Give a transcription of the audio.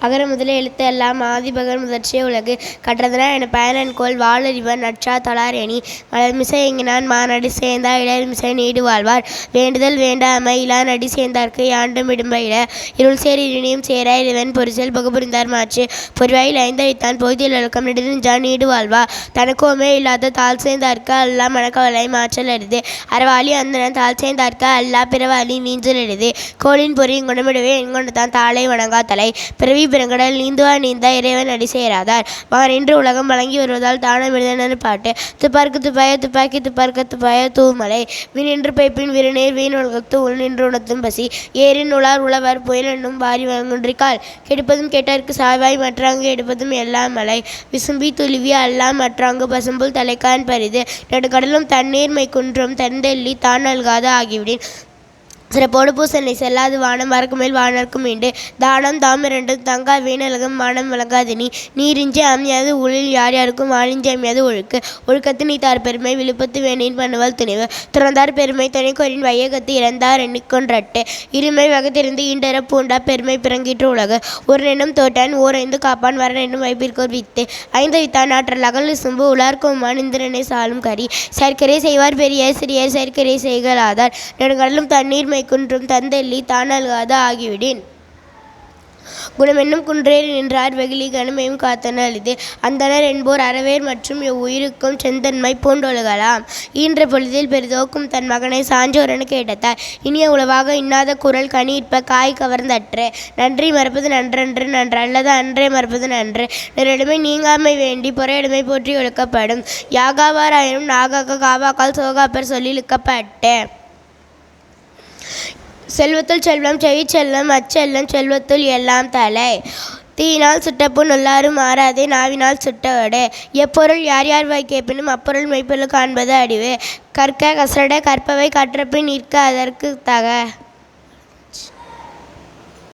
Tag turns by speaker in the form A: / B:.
A: அகர முதல எழுத்து எல்லாம் ஆதிபகர் முதற்சிய உலகு கற்றதனால் என பயனன்கோல் வாழறிவன் நற்றா தொழாரெனி மலர்மிசை எங்கினான் மானடி சேர்ந்தா இளர்மிசை நீடு வாழ்வார். வேண்டுதல் வேண்டாமை இலானடி சேர்ந்தார்க்கு யாண்டும் இடும்பயில இருள் சேர் இருணியும் சேரா இறைவன் பொரிசல் பகுபுரிந்தார் மாற்று. பொறிவாயில் ஐந்தவித்தான் பொய்தில் அழுக்கம் நெடுஞ்சான் நீடு வாழ்வா. தனக்கோமே இல்லாத தாழ் சேர்ந்தார்க்கு அல்லா மனக்கவலை மாற்றல் அரிது. அறவாளி அந்தனன் தாழ் சேர்ந்தார்க்கு அல்லா பிறவாளி நீஞ்சல் அருது. கோளின் பொறி குணமிடவே என்கொண்டுதான் தாளை வணங்கா தலை. பிறவி பெருங்கடல் நீந்துவா நீந்தா இறைவன் அடி சேராதார் இன்று உலகம் வழங்கி வருவதால் தானம் எழுதனர் பாட்டு. துப்பார்க்கு துப்பாய துப்பாக்கி துப்பார்க்க துப்பாய தூமலை. வீணின்று பைப்பின் விருநீர் வீண் உலகத்து உள் நின்று உணர்த்தும் பசி. ஏரின் உலார் உழவர் புயல் என்னும் வாரி வழங்குன்றிக்கால் கெடுப்பதும் கெட்டார்க்கு சாய்வாய் மற்றாங்கு எடுப்பதும் எல்லாம் மலை. விசும்பி துளுவி அல்லாம் மற்றாங்கு பசும்புல் தலைக்கான் பரிது. நடுக்கடலும் தண்ணீர் மை குன்றும் தந்தெல்லி தான் நல்காத ஆகிவிடின். சிறப்போடு பூசனை செல்லாது வானம் வரக்குமேல் வானர்க்கும் இண்டு தானம் தாம் இரண்டும் தங்கா வீணலகம் வானம் விளங்காதினி நீரிஞ்சி நீரின்றி அமையாது உளில் யார் யாருக்கும் வாழின்றி அமையாது ஒழுக்கு. ஒழுக்கத்து நீத்தார் பெருமை விழுப்பத்து வேணின் பண்ணுவாள் துணிவு. துறந்தார் பெருமை துணைக்கோரின் வையகத்து இறந்தார் எண்ணிக்கொன்றட்டு இருமை வகத்திருந்து ஈண்டர பூண்டா பெருமை பிறங்கிற்று உலகு. ஒரு நெண்ணும் தோட்டான் ஓர் ஐந்து காப்பான் வர நெண்ணும் வைப்பிற்கோர் வித்து. ஐந்து வித்தான் ஆற்றல் அகல் சும்பு உலார்க்குமான் இந்திரனை சாலும் கரி. சர்க்கரை செய்வார் பெரிய சிறியர் சர்க்கரை செய்கலாதார். நெடுங்கடலும் தண்ணீர் குன்றும் தந்தெல்லி தானல்காத ஆகிவிடேன். குணமென்னும் குன்றேறி நின்றார் வெகுளி கனமையும் காத்தன இது அந்தனர் என்போர் அறவேர் மற்றும் உயிருக்கும் செந்தன்மை பூண்டொழுகலாம் ஈன்ற பொழுதில் பெரிதோக்கும் தன் மகனை சாஞ்சோரன் கேட்டதார் இனிய உளவாக இன்னாத குரல் கனி காய் கவர்ந்தற்று. நன்றி மறப்பது நன்றன்று நன்றல்லது அன்றே மறப்பது நன்று. நிறடுமை நீங்காமை வேண்டி பொறையடுமை போற்றி ஒழுக்கப்படும். யாகாவாராயினும் நாகாக்க காவாக்கால் சோகாப்பர் சொல்லி இழுக்கப்பட்டேன். செல்வத்துள் செல்வம் செவிச்செல்லம் அச்செல்லம் செல்வத்துள் எல்லாம் தலை. தீயினால் சுட்டப்புண் உள்ளாரும் மாறாதே நாவினால் சுட்டவடு எப்பொருள் யார் யார் வாய் கேட்பினும் அப்பொருள் மெய்ப்பொருள் காண்பது அடிவு. கற்க கசட கற்பவை கற்றபின் நிற்க அதற்கு தக.